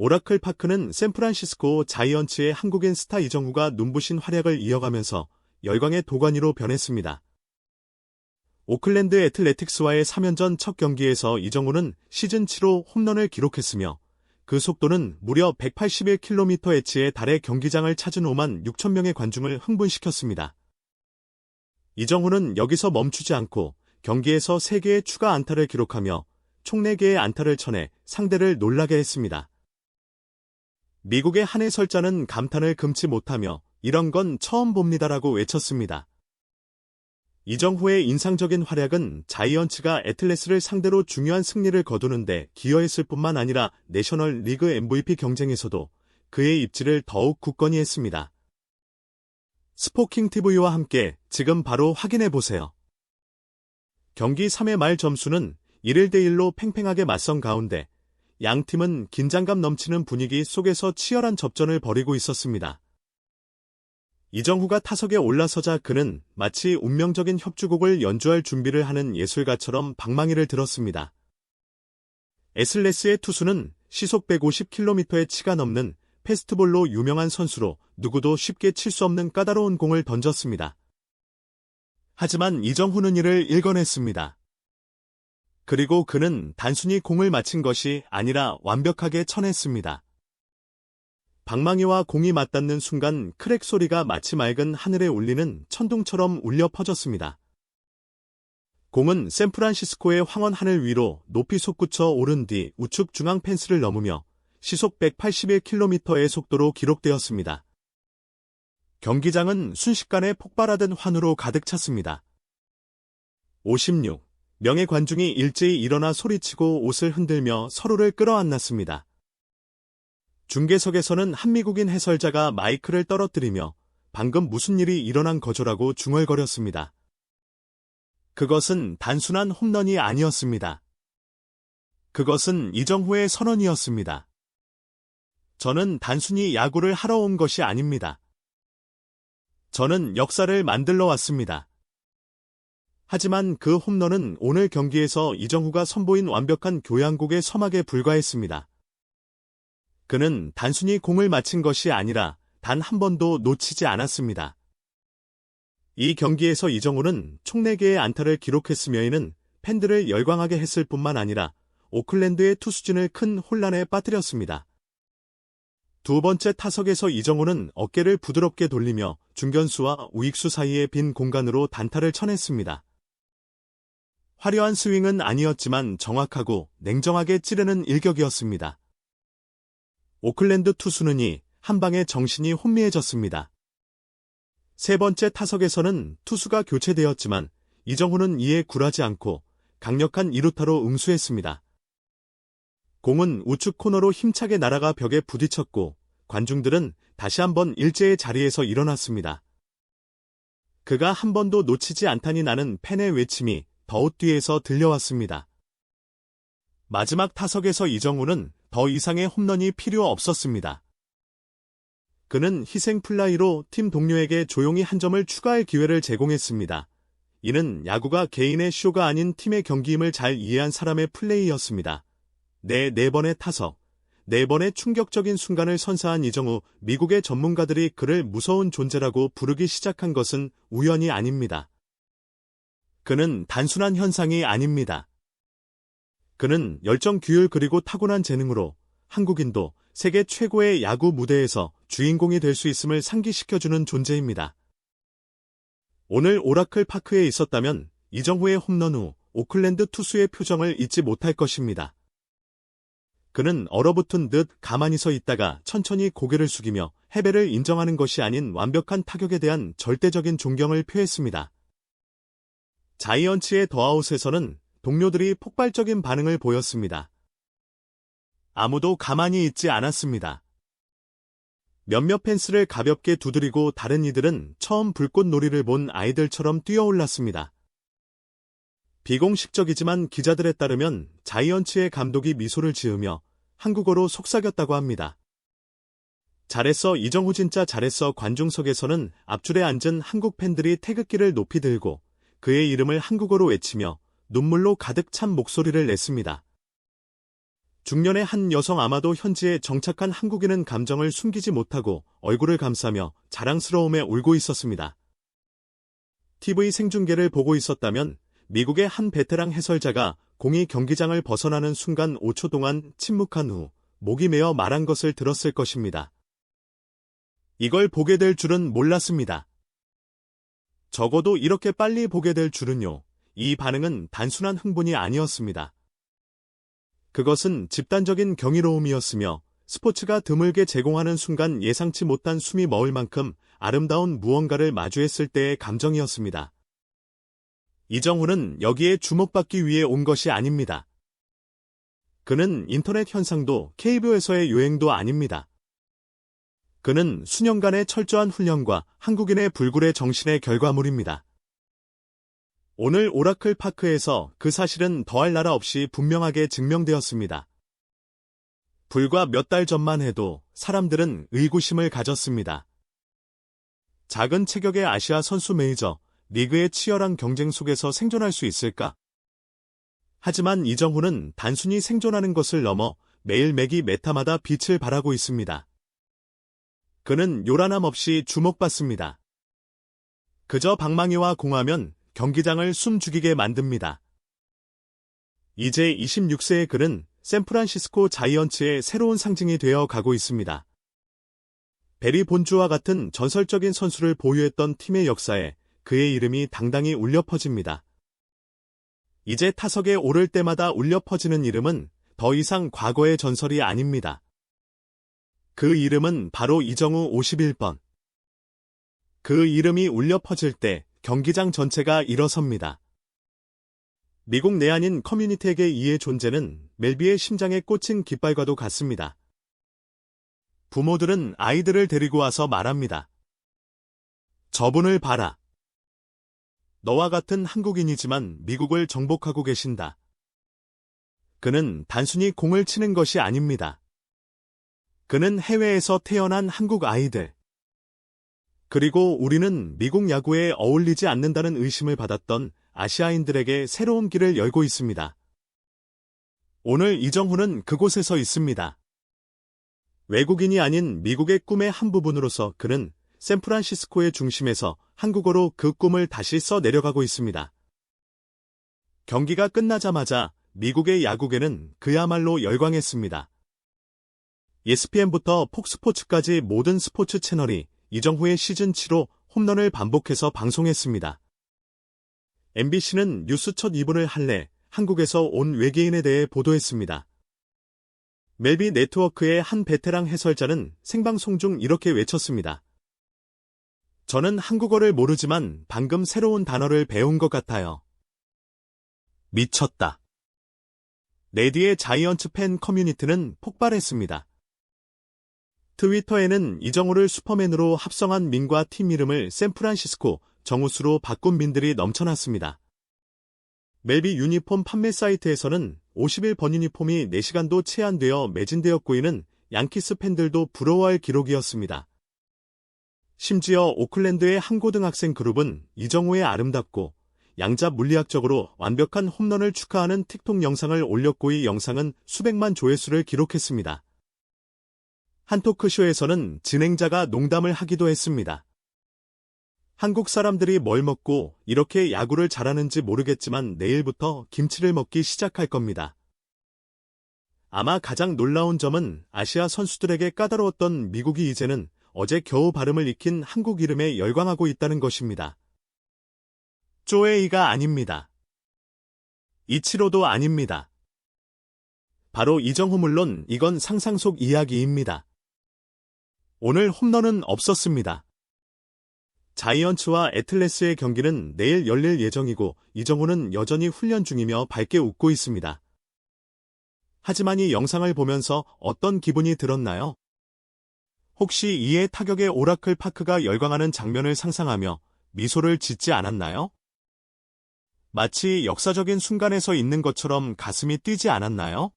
오라클 파크는 샌프란시스코 자이언츠의 한국인 스타 이정후가 눈부신 활약을 이어가면서 열광의 도가니로 변했습니다. 오클랜드 애틀레틱스와의 3연전 첫 경기에서 이정후는 시즌 7호 홈런을 기록했으며 그 속도는 무려 181kmh에 달해 경기장을 찾은 5만 6천 명의 관중을 흥분시켰습니다. 이정후는 여기서 멈추지 않고 경기에서 3개의 추가 안타를 기록하며 총 4개의 안타를 쳐내 상대를 놀라게 했습니다. 미국의 한 해설자는 감탄을 금치 못하며 이런 건 처음 봅니다라고 외쳤습니다. 이정후의 인상적인 활약은 자이언츠가 애틀레스를 상대로 중요한 승리를 거두는데 기여했을 뿐만 아니라 내셔널 리그 MVP 경쟁에서도 그의 입지를 더욱 굳건히 했습니다. 스포킹 TV와 함께 지금 바로 확인해 보세요. 경기 3회 말 점수는 1일 대 1로 팽팽하게 맞선 가운데 양 팀은 긴장감 넘치는 분위기 속에서 치열한 접전을 벌이고 있었습니다. 이정후가 타석에 올라서자 그는 마치 운명적인 협주곡을 연주할 준비를 하는 예술가처럼 방망이를 들었습니다. 에슬레스의 투수는 시속 150km의 치가 넘는 페스트볼로 유명한 선수로 누구도 쉽게 칠 수 없는 까다로운 공을 던졌습니다. 하지만 이정후는 이를 읽어냈습니다. 그리고 그는 단순히 공을 맞힌 것이 아니라 완벽하게 쳐냈습니다. 방망이와 공이 맞닿는 순간 크랙 소리가 마치 맑은 하늘에 울리는 천둥처럼 울려 퍼졌습니다. 공은 샌프란시스코의 황원 하늘 위로 높이 솟구쳐 오른 뒤 우측 중앙 펜스를 넘으며 시속 181km의 속도로 기록되었습니다. 경기장은 순식간에 폭발하던 환호로 가득 찼습니다. 56. 명예 관중이 일제히 일어나 소리치고 옷을 흔들며 서로를 끌어안았습니다. 중계석에서는 한미국인 해설자가 마이크를 떨어뜨리며 방금 무슨 일이 일어난 거죠라고 중얼거렸습니다. 그것은 단순한 홈런이 아니었습니다. 그것은 이정후의 선언이었습니다. 저는 단순히 야구를 하러 온 것이 아닙니다. 저는 역사를 만들러 왔습니다. 하지만 그 홈런은 오늘 경기에서 이정후가 선보인 완벽한 교양국의 서막에 불과했습니다. 그는 단순히 공을 맞힌 것이 아니라 단 한 번도 놓치지 않았습니다. 이 경기에서 이정우는 총 4개의 안타를 기록했으며 이는 팬들을 열광하게 했을 뿐만 아니라 오클랜드의 투수진을 큰 혼란에 빠뜨렸습니다. 두 번째 타석에서 이정우는 어깨를 부드럽게 돌리며 중견수와 우익수 사이의 빈 공간으로 단타를 쳐냈습니다. 화려한 스윙은 아니었지만 정확하고 냉정하게 찌르는 일격이었습니다. 오클랜드 투수는 이 한 방에 정신이 혼미해졌습니다. 세 번째 타석에서는 투수가 교체되었지만 이정후는 이에 굴하지 않고 강력한 이루타로 응수했습니다. 공은 우측 코너로 힘차게 날아가 벽에 부딪혔고 관중들은 다시 한번 일제의 자리에서 일어났습니다. 그가 한 번도 놓치지 않다니 나는 팬의 외침이 더욱 뒤에서 들려왔습니다. 마지막 타석에서 이정우는 더 이상의 홈런이 필요 없었습니다. 그는 희생 플라이로 팀 동료에게 조용히 한 점을 추가할 기회를 제공했습니다. 이는 야구가 개인의 쇼가 아닌 팀의 경기임을 잘 이해한 사람의 플레이였습니다. 네, 네 번의 타석, 네 번의 충격적인 순간을 선사한 이정우, 미국의 전문가들이 그를 무서운 존재라고 부르기 시작한 것은 우연이 아닙니다. 그는 단순한 현상이 아닙니다. 그는 열정 규율 그리고 타고난 재능으로 한국인도 세계 최고의 야구 무대에서 주인공이 될 수 있음을 상기시켜주는 존재입니다. 오늘 오라클 파크에 있었다면 이정후의 홈런 후 오클랜드 투수의 표정을 잊지 못할 것입니다. 그는 얼어붙은 듯 가만히 서 있다가 천천히 고개를 숙이며 해배를 인정하는 것이 아닌 완벽한 타격에 대한 절대적인 존경을 표했습니다. 자이언츠의 더아웃에서는 동료들이 폭발적인 반응을 보였습니다. 아무도 가만히 있지 않았습니다. 몇몇 펜스를 가볍게 두드리고 다른 이들은 처음 불꽃놀이를 본 아이들처럼 뛰어올랐습니다. 비공식적이지만 기자들에 따르면 자이언츠의 감독이 미소를 지으며 한국어로 속삭였다고 합니다. 잘했어 이정후 진짜 잘했어 관중석에서는 앞줄에 앉은 한국 팬들이 태극기를 높이 들고 그의 이름을 한국어로 외치며 눈물로 가득 찬 목소리를 냈습니다. 중년의 한 여성 아마도 현지에 정착한 한국인은 감정을 숨기지 못하고 얼굴을 감싸며 자랑스러움에 울고 있었습니다. TV 생중계를 보고 있었다면 미국의 한 베테랑 해설자가 공이 경기장을 벗어나는 순간 5초 동안 침묵한 후 목이 메어 말한 것을 들었을 것입니다. 이걸 보게 될 줄은 몰랐습니다. 적어도 이렇게 빨리 보게 될 줄은요. 이 반응은 단순한 흥분이 아니었습니다. 그것은 집단적인 경이로움이었으며 스포츠가 드물게 제공하는 순간 예상치 못한 숨이 먹을 만큼 아름다운 무언가를 마주했을 때의 감정이었습니다. 이정훈은 여기에 주목받기 위해 온 것이 아닙니다. 그는 인터넷 현상도 KBO에서의 유행도 아닙니다. 그는 수년간의 철저한 훈련과 한국인의 불굴의 정신의 결과물입니다. 오늘 오라클 파크에서 그 사실은 더할 나라 없이 분명하게 증명되었습니다. 불과 몇 달 전만 해도 사람들은 의구심을 가졌습니다. 작은 체격의 아시아 선수 메이저, 리그의 치열한 경쟁 속에서 생존할 수 있을까? 하지만 이정훈은 단순히 생존하는 것을 넘어 매일 매기 메타마다 빛을 발하고 있습니다. 그는 요란함 없이 주목받습니다. 그저 방망이와 공하면 경기장을 숨죽이게 만듭니다. 이제 26세의 그는 샌프란시스코 자이언츠의 새로운 상징이 되어 가고 있습니다. 베리 본주와 같은 전설적인 선수를 보유했던 팀의 역사에 그의 이름이 당당히 울려 퍼집니다. 이제 타석에 오를 때마다 울려 퍼지는 이름은 더 이상 과거의 전설이 아닙니다. 그 이름은 바로 이정우 51번. 그 이름이 울려 퍼질 때 경기장 전체가 일어섭니다. 미국 내한인 커뮤니티에게 이의 존재는 멜비의 심장에 꽂힌 깃발과도 같습니다. 부모들은 아이들을 데리고 와서 말합니다. 저분을 봐라. 너와 같은 한국인이지만 미국을 정복하고 계신다. 그는 단순히 공을 치는 것이 아닙니다. 그는 해외에서 태어난 한국 아이들. 그리고 우리는 미국 야구에 어울리지 않는다는 의심을 받았던 아시아인들에게 새로운 길을 열고 있습니다. 오늘 이정훈은 그곳에 서 있습니다. 외국인이 아닌 미국의 꿈의 한 부분으로서 그는 샌프란시스코의 중심에서 한국어로 그 꿈을 다시 써 내려가고 있습니다. 경기가 끝나자마자 미국의 야구계는 그야말로 열광했습니다. ESPN부터 폭스포츠까지 모든 스포츠 채널이 이정후의 시즌7로 홈런을 반복해서 방송했습니다. MBC는 뉴스 첫 2분을 할래 한국에서 온 외계인에 대해 보도했습니다. 멜비 네트워크의 한 베테랑 해설자는 생방송 중 이렇게 외쳤습니다. 저는 한국어를 모르지만 방금 새로운 단어를 배운 것 같아요. 미쳤다. 레디의 자이언츠 팬 커뮤니티는 폭발했습니다. 트위터에는 이정우를 슈퍼맨으로 합성한 민과 팀 이름을 샌프란시스코 정우수로 바꾼 민들이 넘쳐났습니다. 멜비 유니폼 판매 사이트에서는 51번 유니폼이 4시간도 체한되어 매진되었고 이는 양키스 팬들도 부러워할 기록이었습니다. 심지어 오클랜드의 한 고등학생 그룹은 이정우의 아름답고 양자 물리학적으로 완벽한 홈런을 축하하는 틱톡 영상을 올렸고 이 영상은 수백만 조회수를 기록했습니다. 한 토크쇼에서는 진행자가 농담을 하기도 했습니다. 한국 사람들이 뭘 먹고 이렇게 야구를 잘하는지 모르겠지만 내일부터 김치를 먹기 시작할 겁니다. 아마 가장 놀라운 점은 아시아 선수들에게 까다로웠던 미국이 이제는 어제 겨우 발음을 익힌 한국 이름에 열광하고 있다는 것입니다. 쪼에이가 아닙니다. 이치로도 아닙니다. 바로 이정후 물론 이건 상상 속 이야기입니다. 오늘 홈런은 없었습니다. 자이언츠와 애틀레스의 경기는 내일 열릴 예정이고 이정우는 여전히 훈련 중이며 밝게 웃고 있습니다. 하지만 이 영상을 보면서 어떤 기분이 들었나요? 혹시 이에 타격의 오라클 파크가 열광하는 장면을 상상하며 미소를 짓지 않았나요? 마치 역사적인 순간에 서 있는 것처럼 가슴이 뛰지 않았나요?